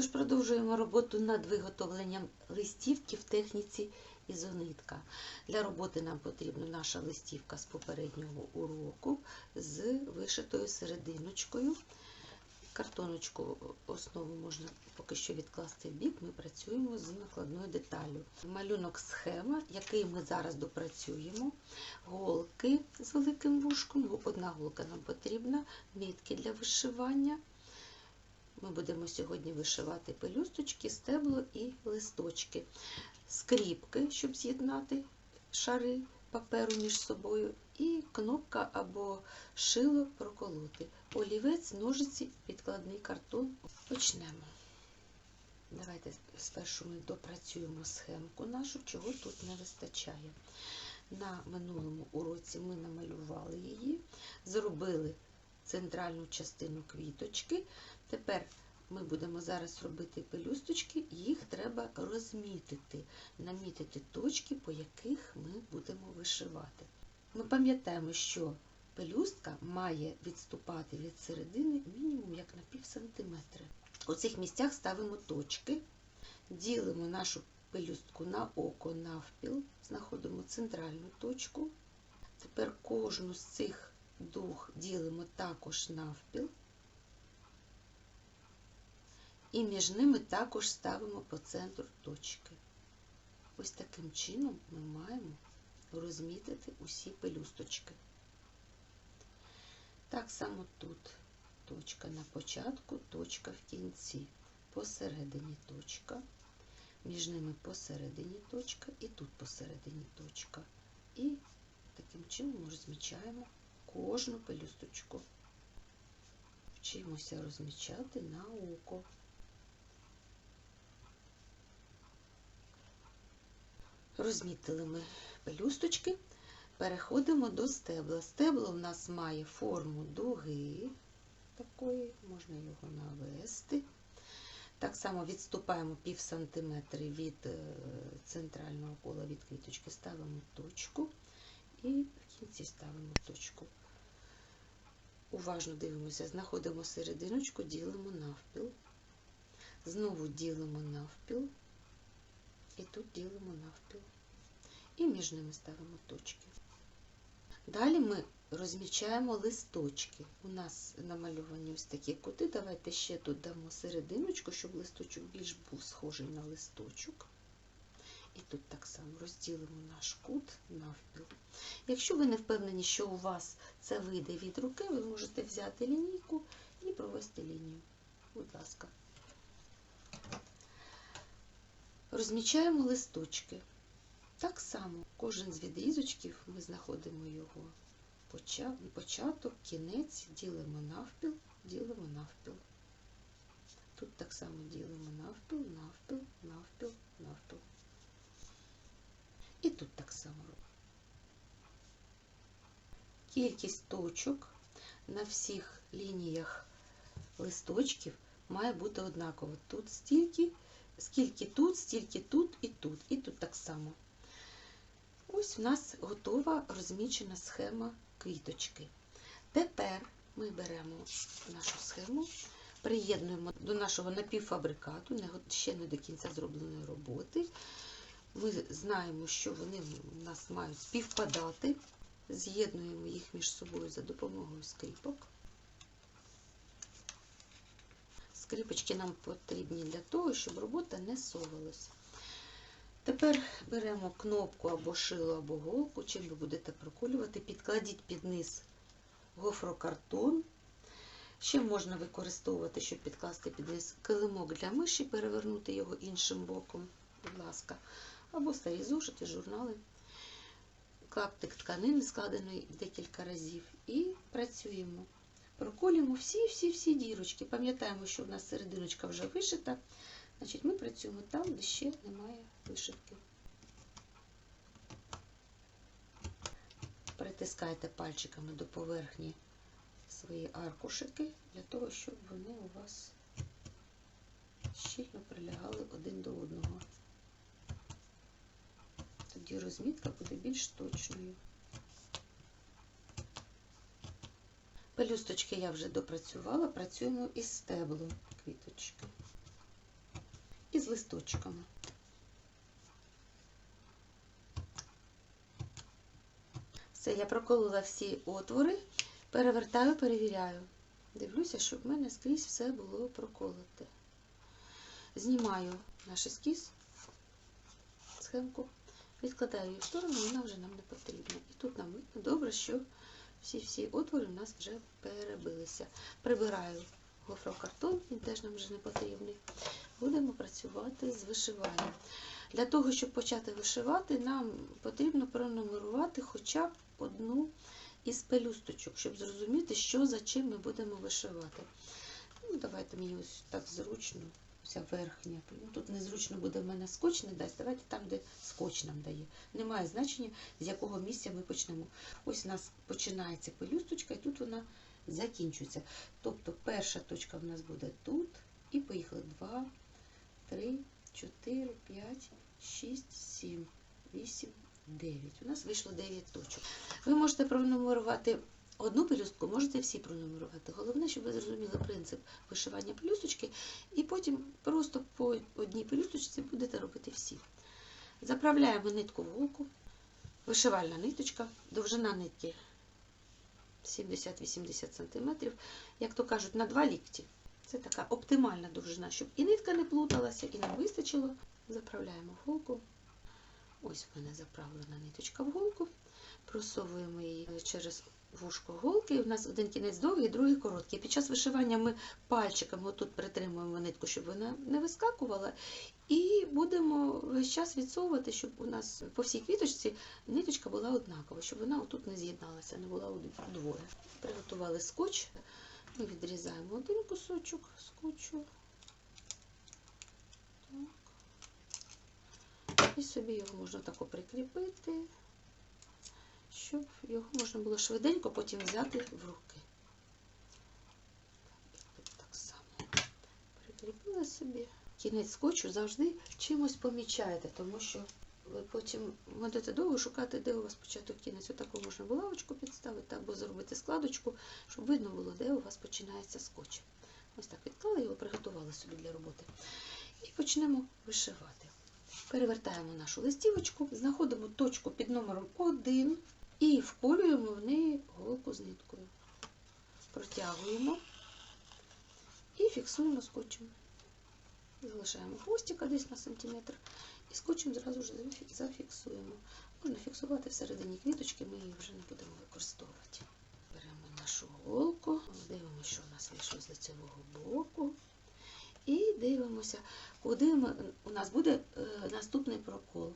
Тож продовжуємо роботу над виготовленням листівки в техніці ізонитка. Для роботи нам потрібна наша листівка з попереднього уроку з вишитою серединочкою. Картоночку основу можна поки що відкласти в бік. Ми працюємо з накладною деталлю. Малюнок схема, який ми зараз допрацюємо. Голки з великим вушком. Одна голка нам потрібна, нитки для вишивання. Ми будемо сьогодні вишивати пелюсточки, стебло і листочки, скріпки, щоб з'єднати шари паперу між собою, і кнопка або шило проколоти. Олівець, ножиці, підкладний картон. Почнемо. Давайте спершу ми допрацюємо схемку нашу, чого тут не вистачає. На минулому уроці ми намалювали її, зробили центральну частину квіточки. Тепер ми будемо зараз робити пелюсточки, їх треба розмітити, намітити точки, по яких ми будемо вишивати. Ми пам'ятаємо, що пелюстка має відступати від середини мінімум як на пів сантиметра. У цих місцях ставимо точки, ділимо нашу пелюстку на око навпіл, знаходимо центральну точку. Тепер кожну з цих дух ділимо також навпіл. І між ними також ставимо по центру точки. Ось таким чином ми маємо розмітити усі пелюсточки. Так само тут точка на початку, точка в кінці, посередині точка, між ними посередині точка і тут посередині точка. І таким чином розмічаємо кожну пелюсточку. Вчимося розмічати на око. Розмітили ми пелюсточки, переходимо до стебла. Стебло в нас має форму дуги, такої, можна його навести. Так само відступаємо пів сантиметри від центрального кола від квіточки, ставимо точку і в кінці ставимо точку. Уважно дивимося, знаходимо серединочку, ділимо навпіл, знову ділимо навпіл. І тут ділимо навпіл. І між ними ставимо точки. Далі ми розмічаємо листочки. У нас намальовані ось такі кути. Давайте ще тут дамо серединочку, щоб листочок більш був схожий на листочок. І тут так само розділимо наш кут навпіл. Якщо ви не впевнені, що у вас це вийде від руки, ви можете взяти лінійку і провести лінію. Будь ласка. Розмічаємо листочки. Так само кожен з відрізочків ми знаходимо його початок, кінець, ділимо навпіл, ділимо навпіл. Тут так само ділимо навпіл, навпіл, навпіл, навпіл. І тут так само робимо. Кількість точок на всіх лініях листочків має бути однакова. Тут стільки скільки тут, стільки тут і тут, і тут так само. Ось в нас готова розмічена схема квіточки. Тепер ми беремо нашу схему, приєднуємо до нашого напівфабрикату, ще не до кінця зробленої роботи. Ми знаємо, що вони в нас мають співпадати, з'єднуємо їх між собою за допомогою скріпок. Скрипочки нам потрібні для того, щоб робота не совалася. Тепер беремо кнопку або шило, або голку, чим ви будете проколювати, підкладіть під низ гофрокартон. Ще можна використовувати, щоб підкласти під низ килимок для миші, перевернути його іншим боком, будь ласка, або старі зошити, журнали, клаптик тканини, складеної декілька разів, і працюємо. Проколюємо всі-всі-всі дірочки. Пам'ятаємо, що в нас серединочка вже вишита, значить ми працюємо там, де ще немає вишивки. Притискайте пальчиками до поверхні свої аркушики, для того, щоб вони у вас щільно прилягали один до одного. Тоді розмітка буде більш точною. Пелюсточки я вже допрацювала, працюємо із стеблом квіточки. і з листочками. Все, я проколола всі отвори, перевертаю, перевіряю. Дивлюся, щоб в мене скрізь все було проколоте. Знімаю наш ескіз, схемку, відкладаю її в сторону, вона вже нам не потрібна. І тут нам видно добре, що всі-всі отвори у нас вже перебилися. Прибираю гофрокартон, він теж нам вже не потрібний. Будемо працювати з вишиванням. Для того, щоб почати вишивати, нам потрібно пронумерувати хоча б одну із пелюсточок, щоб зрозуміти, що за чим ми будемо вишивати. Ну, Давайте мені ось так зручно, вся верхня. Ну, Тут незручно буде в мене скотч не дасть. Давайте там, де скотч нам дає. Немає значення, з якого місця ми почнемо. Ось у нас починається пелюсточка, і тут вона закінчується. Тобто перша точка в нас буде тут, і поїхали 2, 3, 4, 5, 6, 7, 8, 9. У нас вийшло 9 точок. Ви можете пронумерувати одну пелюстку, можете всі пронумерувати. Головне, щоб ви зрозуміли принцип вишивання пелюсточки, і потім просто по одній пелюсточці будете робити всі. Заправляємо нитку в голку, вишивальна ниточка, довжина нитки 70-80 см, як то кажуть, на два лікті. Це така оптимальна довжина, щоб і нитка не плуталася, і нам вистачило. Заправляємо в голку. Ось в мене заправлена ниточка в голку. Просовуємо її через вушко голки. У нас один кінець довгий, другий короткий. Під час вишивання ми пальчиками отут притримуємо нитку, щоб вона не вискакувала. І будемо весь час відсовувати, щоб у нас по всій квіточці ниточка була однакова, щоб вона отут не з'єдналася, не була удвоє. Приготували скотч. Ми відрізаємо один кусочок скотчу. Так. І собі його можна тако прикріпити, щоб його можна було швиденько потім взяти в руки. Так само прикріпили собі. Кінець скотчу завжди чимось помічаєте, тому що ви потім будете довго шукати, де у вас початок кінець. Отаку можна булавочку підставити або зробити складочку, щоб видно було, де у вас починається скотч. Ось так відклали його, приготували собі для роботи. І почнемо вишивати. Перевертаємо нашу листівочку, знаходимо точку під номером 1 і вколюємо в неї голку з ниткою. Протягуємо і фіксуємо скотчем. Залишаємо хвостика десь на сантиметр і скотчем зразу ж зафіксуємо. Можна фіксувати всередині квіточки, ми її вже не будемо використовувати. Беремо нашу голку, дивимося, що у нас вийшло з лицевого боку. І дивимося, куди ми, у нас буде е, наступний прокол.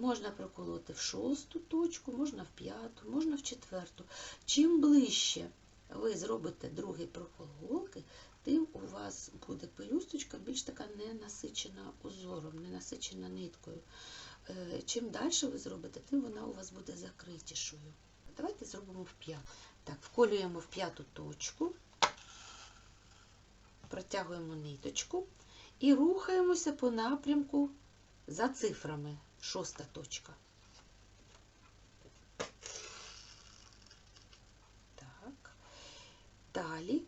Можна проколоти в шосту точку, можна в п'яту, можна в четверту. Чим ближче ви зробите другий прокол голки, тим у вас буде пелюсточка більш така ненасичена узором, ненасичена ниткою. Е, Чим далі ви зробите, тим вона у вас буде закритішою. Давайте зробимо в п'яту. Так, вколюємо в п'яту точку, протягуємо ниточку і рухаємося по напрямку за цифрами. Шоста точка. Так. Далі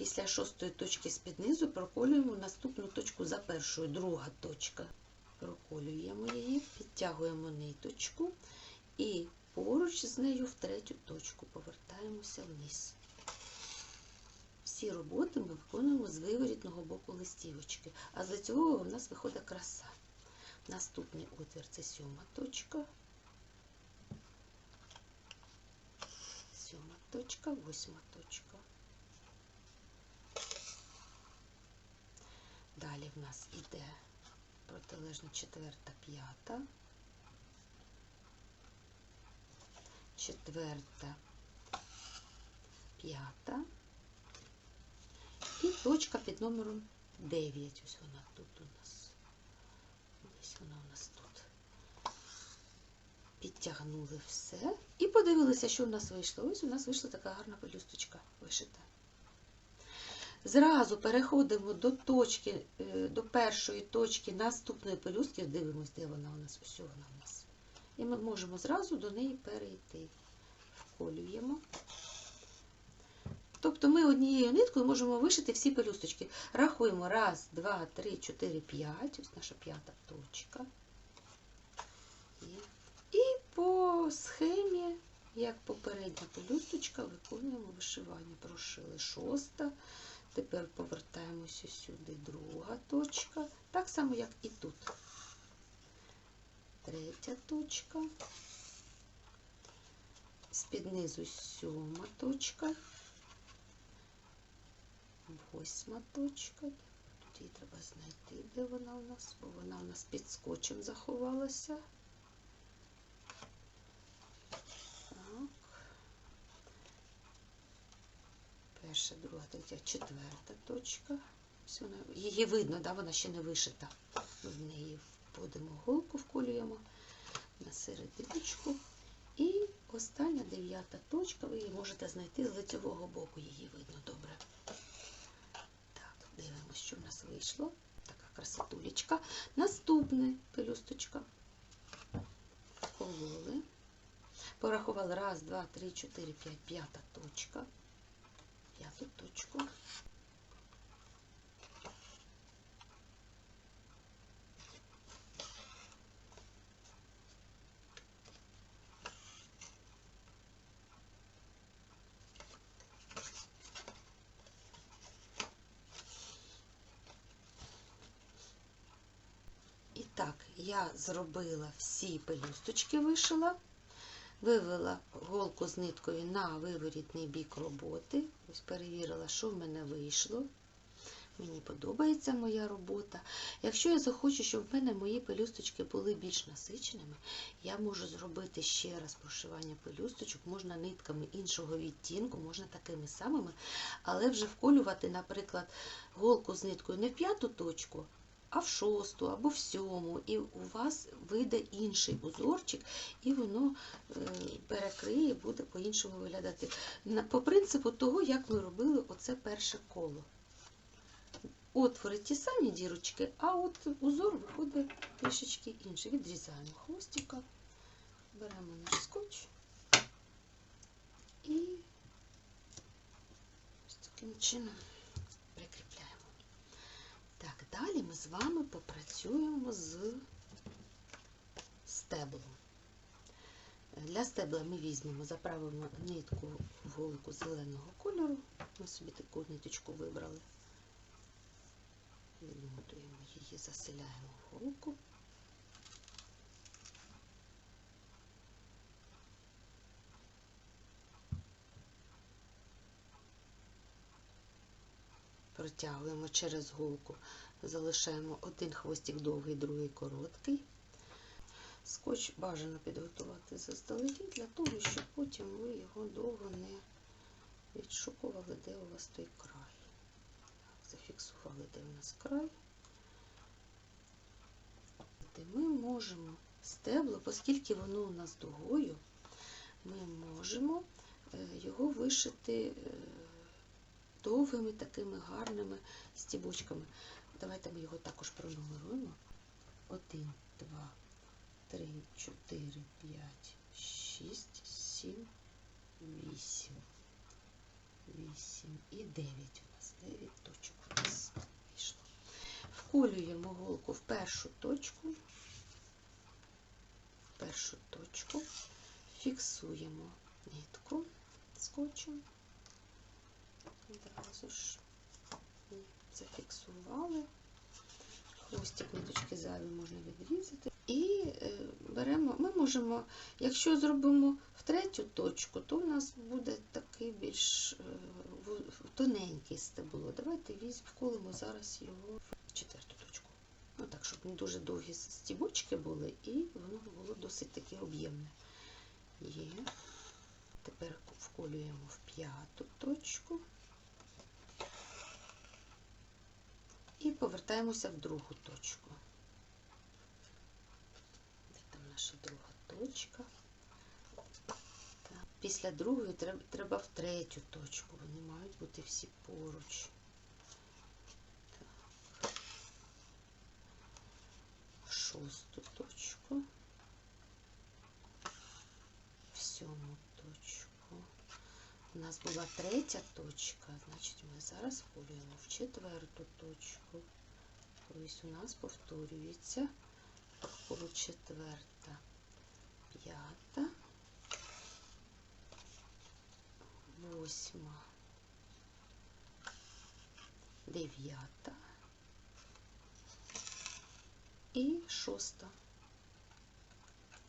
Після шостої точки з-під низу проколюємо наступну точку за першою, друга точка. Проколюємо її, підтягуємо ниточку і поруч з нею в третю точку повертаємося вниз. Всі роботи ми виконуємо з виворітного боку листівочки, а з лицевого у нас виходить краса. Наступний отвір це сьома точка. Сьома точка, восьма точка. Далі в нас іде протилежна четверта, п'ята, четверта, п'ята і точка під номером 9. Ось вона тут у нас. Вона у нас тут. Підтягнули все і подивилися, що у нас вийшло. Ось у нас вийшла така гарна пелюсточка вишита. Зразу переходимо до точки, е, до першої точки наступної пелюстки, дивимося, де вона у нас, ось вона у нас. І ми можемо зразу до неї перейти. Вколюємо. Тобто ми однією ниткою можемо вишити всі пелюсточки. Рахуємо раз, два, три, чотири, п'ять. Ось наша п'ята точка. І по схемі, як попередня пелюсточка, виконуємо вишивання. Прошили шоста. Тепер повертаємося сюди, друга точка. Так само, як і тут. Третя точка. З-під низу сьома точка. Восьма точка. Тут її треба знайти, де вона у нас, бо вона у нас під скотчем заховалася. Перша, друга, третя, четверта точка. Ось вона, її видно, да, вона ще не вишита. Ми в неї вводимо голку, вколюємо на серединочку. І остання дев'ята точка, ви її можете знайти з лицевого боку, її видно добре. Що в нас вийшло. Така красотулечка. Наступне пелюсточка. Кололи. Порахували раз, два, три, чотири, п'ять, п'ята точка. П'яту точку. І так, я зробила всі пелюсточки, вишила, вивела голку з ниткою на виворітний бік роботи. Ось перевірила, що в мене вийшло. Мені подобається моя робота. Якщо я захочу, щоб в мене мої пелюсточки були більш насиченими, я можу зробити ще раз прошивання пелюсточок, можна нитками іншого відтінку, можна такими самими, але вже вколювати, наприклад, голку з ниткою не в п'яту точку, а в шосту або в сьому, і у вас вийде інший узорчик, і воно е, перекриє, буде по-іншому виглядати. По принципу того, як ми робили оце перше коло. Отвори ті самі дірочки, а от узор виходить трішечки інший. Відрізаємо хвостика, беремо наш скотч і ось таким чином далі ми з вами попрацюємо з стеблом. Для стебла ми візьмемо, заправимо нитку голку зеленого кольору. Ми собі таку ниточку вибрали. Відмотуємо її, заселяємо в голку. Протягуємо через голку, залишаємо один хвостик довгий, другий короткий. Скотч бажано підготувати заздалегідь для того, щоб потім ви його довго не відшукували, де у вас той край. Зафіксували, де у нас край. І Ми можемо стебло, оскільки воно у нас дугою, ми можемо е, його вишити е, довгими такими гарними стібочками. Давайте ми його також пронумеруємо. 1, 2, 3, 4, 5, 6, 7, 8. 8 і 9 у нас. 9 точок у нас вийшло. Вколюємо голку в першу точку. В першу точку. Фіксуємо нитку скотчем. Одразу ж зафіксували. Хвостик ниточки зайві можна відрізати. І е, беремо, ми можемо, якщо зробимо в третю точку, то в нас буде такий більш е, тоненький стебло. Давайте вколимо зараз його в четверту точку. Ну так, щоб не дуже довгі стібочки були, і воно було досить таке об'ємне. Тепер вколюємо в п'яту точку. І повертаємося в другу точку. Де там наша друга точка? Після другої треба, в третю точку. Вони мають бути всі поруч. Так. Шосту точку. В сьому точку. У нас була третя точка, значить ми зараз вколюємо в четверту точку. Ось у нас повторюється четверта, п'ята, восьма, дев'ята і шоста.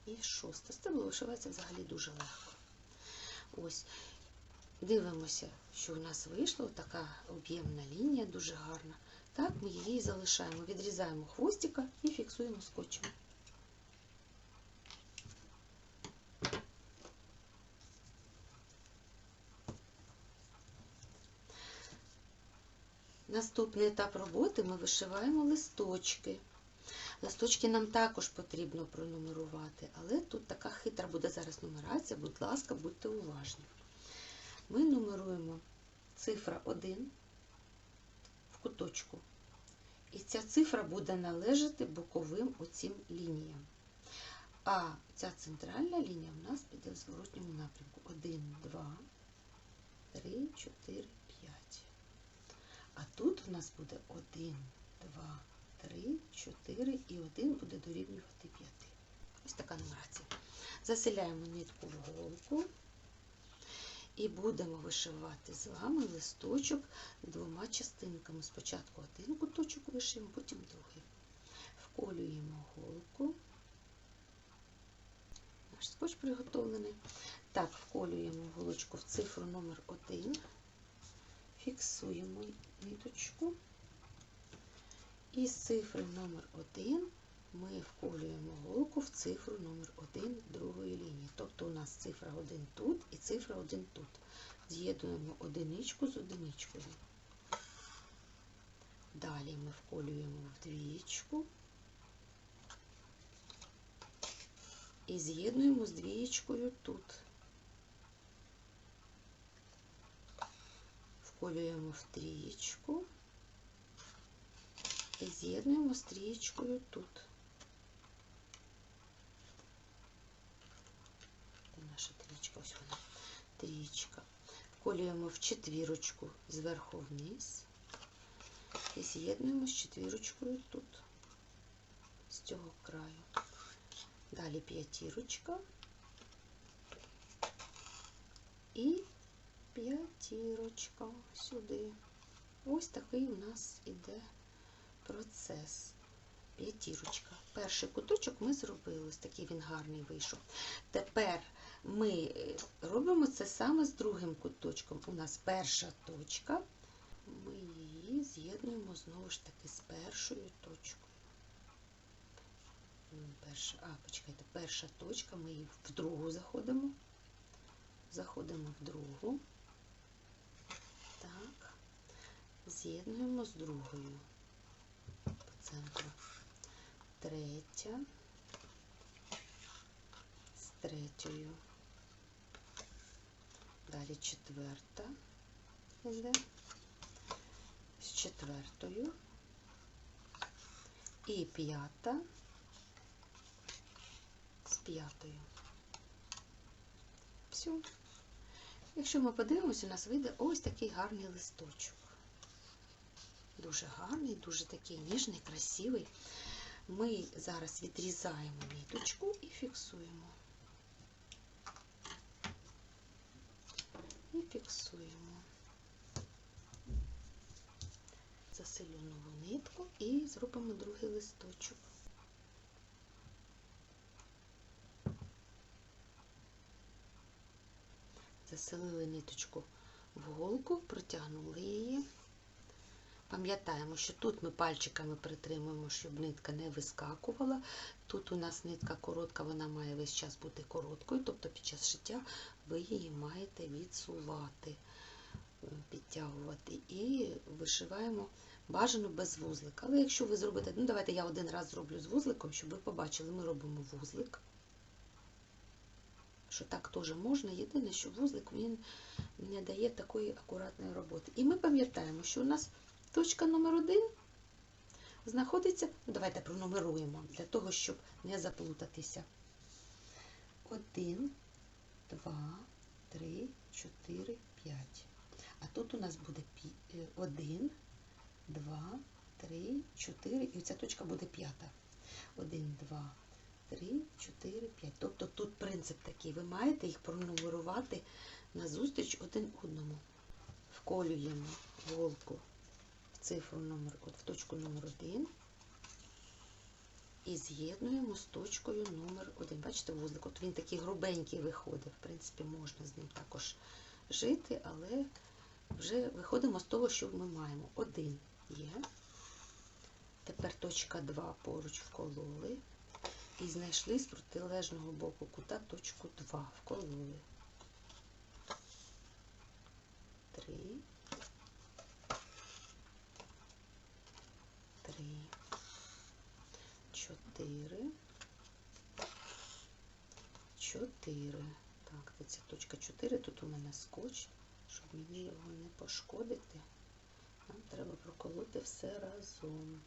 І шоста. Стебло вишивається взагалі дуже легко. Ось. Дивимося, що в нас вийшла така об'ємна лінія, дуже гарна. Так, ми її залишаємо, відрізаємо хвостика і фіксуємо скотчем. Наступний етап роботи ми вишиваємо листочки. Листочки нам також потрібно пронумерувати, але тут така хитра буде зараз нумерація, будь ласка, будьте уважні. Ми нумеруємо цифра 1 в куточку. І ця цифра буде належати боковим оцім лініям. А ця центральна лінія в нас піде в зворотньому напрямку. 1, 2, 3, 4, 5. А тут в нас буде 1, 2, 3, 4 і 1 буде дорівнювати 5. Ось така нумерація. Заселяємо нитку в голку і будемо вишивати з вами листочок двома частинками. Спочатку один куточок вишиємо, потім другий. Вколюємо голку. Наш скотч приготовлений. Так, вколюємо голочку в цифру номер 1 фіксуємо ниточку. І з цифри номер 1 ми вколюємо голку в цифру номер 1 другої лінії. Тобто у нас цифра 1 тут і цифра 1 тут. З'єднуємо одиничку з одиничкою. Далі ми вколюємо в двієчку і з'єднуємо з двієчкою тут. Вколюємо в трієчку і з'єднуємо з трієчкою тут. Де наша трієчка? Ось вона. Трієчка. Вколюємо в четвірочку зверху вниз і з'єднуємо з четвірочкою тут, з цього краю. Далі п'ятірочка і п'ятірочка сюди. Ось такий у нас іде процес. П'ятірочка. Перший куточок ми зробили, ось такий він гарний вийшов. Тепер ми робимо це саме з другим куточком. У нас перша точка, ми її з'єднуємо знову ж таки з першою точкою. Перша, а, почекайте, перша точка, ми її в другу заходимо. Заходимо в другу. Так, з'єднуємо з другою по центру. Третя з третьою. Далі четверта йде з четвертою і п'ята з п'ятою. Все. Якщо ми подивимося, у нас вийде ось такий гарний листочок. Дуже гарний, дуже такий ніжний, красивий. Ми зараз відрізаємо ниточку і фіксуємо. І фіксуємо. Заселю нову нитку і зробимо другий листочок. Заселили ниточку в голку, протягнули її. Пам'ятаємо, що тут ми пальчиками притримуємо, щоб нитка не вискакувала. Тут у нас нитка коротка, вона має весь час бути короткою, тобто під час шиття ви її маєте відсувати, підтягувати. І вишиваємо бажано без вузлика. Але якщо ви зробите, ну давайте я один раз зроблю з вузликом, щоб ви побачили, ми робимо вузлик. Що так теж можна, єдине, що вузлик він не дає такої акуратної роботи. І ми пам'ятаємо, що у нас точка номер один знаходиться, ну давайте пронумеруємо, для того, щоб не заплутатися. Один, два, три, 4, 5. А тут у нас буде 1, 2, 3, 4, і ця точка буде п'ята. 1, 2, 3, 4, 5. Тобто тут принцип такий. Ви маєте їх пронумерувати назустріч один одному. Вколюємо голку цифру номер, в точку номер 1 і з'єднуємо з точкою номер 1. Бачите, вузлик, от він такий грубенький виходить. В принципі, можна з ним також жити, але вже виходимо з того, що ми маємо. Один є. Тепер точка 2 поруч вкололи. І знайшли з протилежного боку кута точку 2 вкололи. 3. 3. 4. 4. Так, ця точка 4. Тут у мене скотч, щоб мені його не пошкодити. Нам треба проколоти все разом.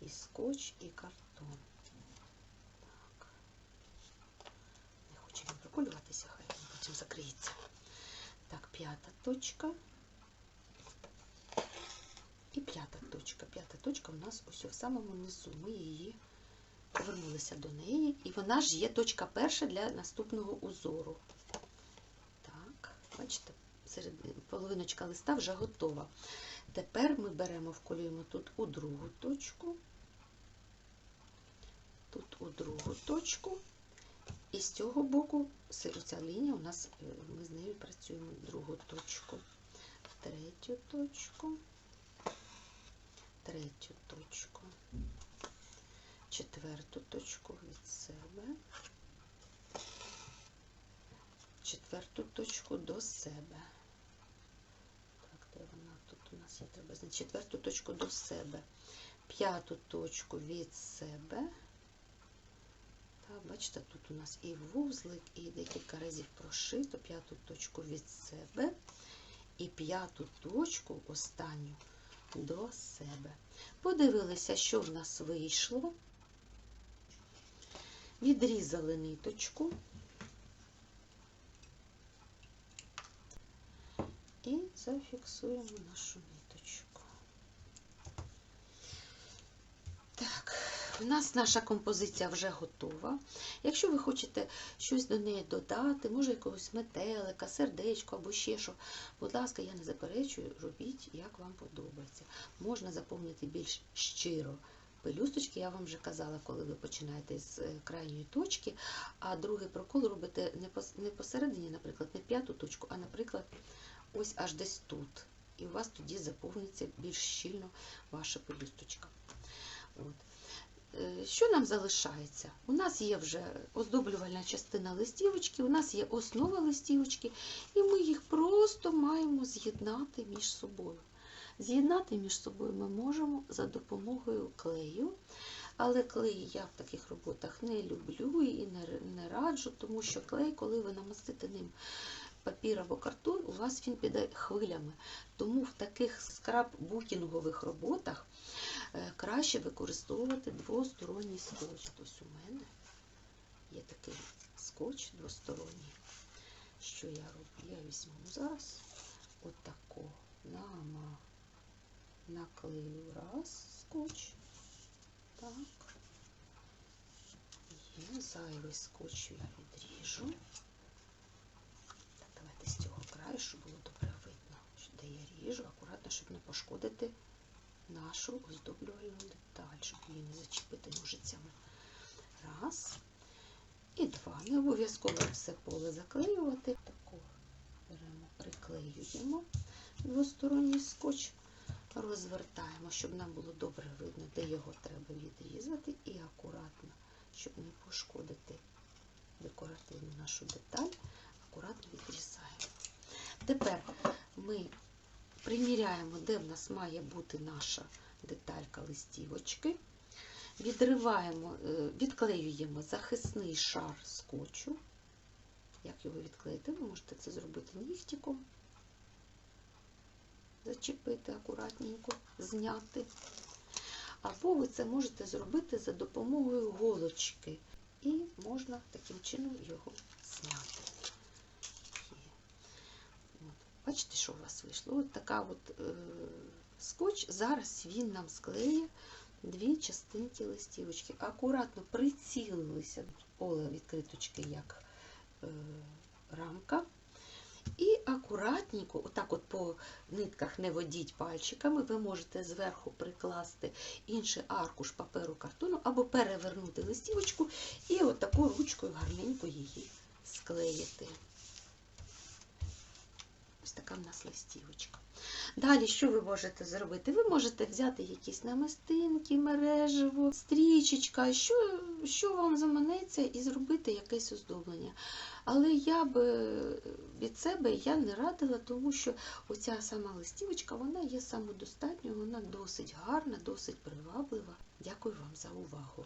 І скотч, і картон. Так. Не хоче він проколюватися, хай він потім закриється. Так, п'ята точка. І п'ята точка. П'ята точка у нас ось в самому низу. Ми її повернулися до неї. І вона ж є точка перша для наступного узору. Так, бачите, серед половиночка листа вже готова. Тепер ми беремо, вколюємо тут у другу точку, тут у другу точку. І з цього боку ця лінія у нас, е, ми з нею працюємо другу точку, третю точку, третю точку, четверту точку від себе, четверту точку до себе. Так, де вона тут у нас? Є, треба знайти. Четверту точку до себе, п'яту точку від себе. Бачите, тут у нас і вузлик, і декілька разів прошито. П'яту точку від себе. І п'яту точку останню до себе. Подивилися, що в нас вийшло. Відрізали ниточку і зафіксуємо нашу ниточку. Так, у нас наша композиція вже готова. Якщо ви хочете щось до неї додати, може якогось метелика, сердечко або ще що, будь ласка, я не заперечую, робіть, як вам подобається. Можна заповнити більш щиро. Пелюсточки, я вам вже казала, коли ви починаєте з е, крайньої точки, а другий прокол робите не посередині, наприклад, не п'яту точку, а, наприклад, ось аж десь тут. І у вас тоді заповниться більш щільно ваша пелюсточка. От. Е, Що нам залишається? У нас є вже оздоблювальна частина листівочки, у нас є основа листівочки, і ми їх просто маємо з'єднати між собою. З'єднати між собою ми можемо за допомогою клею, але клей я в таких роботах не люблю і не, не раджу, тому що клей, коли ви намастите ним папір або картон, у вас він піде хвилями. Тому в таких скраббукінгових роботах е, краще використовувати двосторонній скотч. Ось у мене є такий скотч двосторонній. Що я роблю? Я візьму зараз отако нама, наклею раз скотч. Так. Є зайвий скотч я відріжу. Так, з цього краю, щоб було добре видно, де я ріжу, акуратно, щоб не пошкодити нашу оздоблювальну деталь, щоб її не зачепити ножицями. Раз. І два. Не обов'язково все поле заклеювати. Тако беремо, приклеюємо двосторонній скотч, розвертаємо, щоб нам було добре видно, де його треба відрізати, і акуратно, щоб не пошкодити декоративну нашу деталь, акуратно відрізаємо. Тепер ми приміряємо, де в нас має бути наша деталька листівочки. Відриваємо, е, відклеюємо захисний шар скотчу. Як його відклеїти? Ви можете це зробити нігтиком, зачепити акуратненько, зняти. Або ви це можете зробити за допомогою голочки. І можна таким чином його зняти. Є. Бачите, що у вас вийшло? От така от е, скотч. Зараз він нам склеє дві частинки листівочки. Акуратно прицілилися поле відкриточки як е, рамка. І акуратненько, отак от по нитках не водіть пальчиками, ви можете зверху прикласти інший аркуш паперу картону або перевернути листівочку і отаку ручкою гарненько її склеїти. Ось така в нас листівочка. Далі, що ви можете зробити? Ви можете взяти якісь намистинки, мережево, стрічечка, що, що вам заманеться, і зробити якесь оздоблення. Але я б е, від себе я не радила, тому що оця сама листівочка, вона є самодостатньою, вона досить гарна, досить приваблива. Дякую вам за увагу.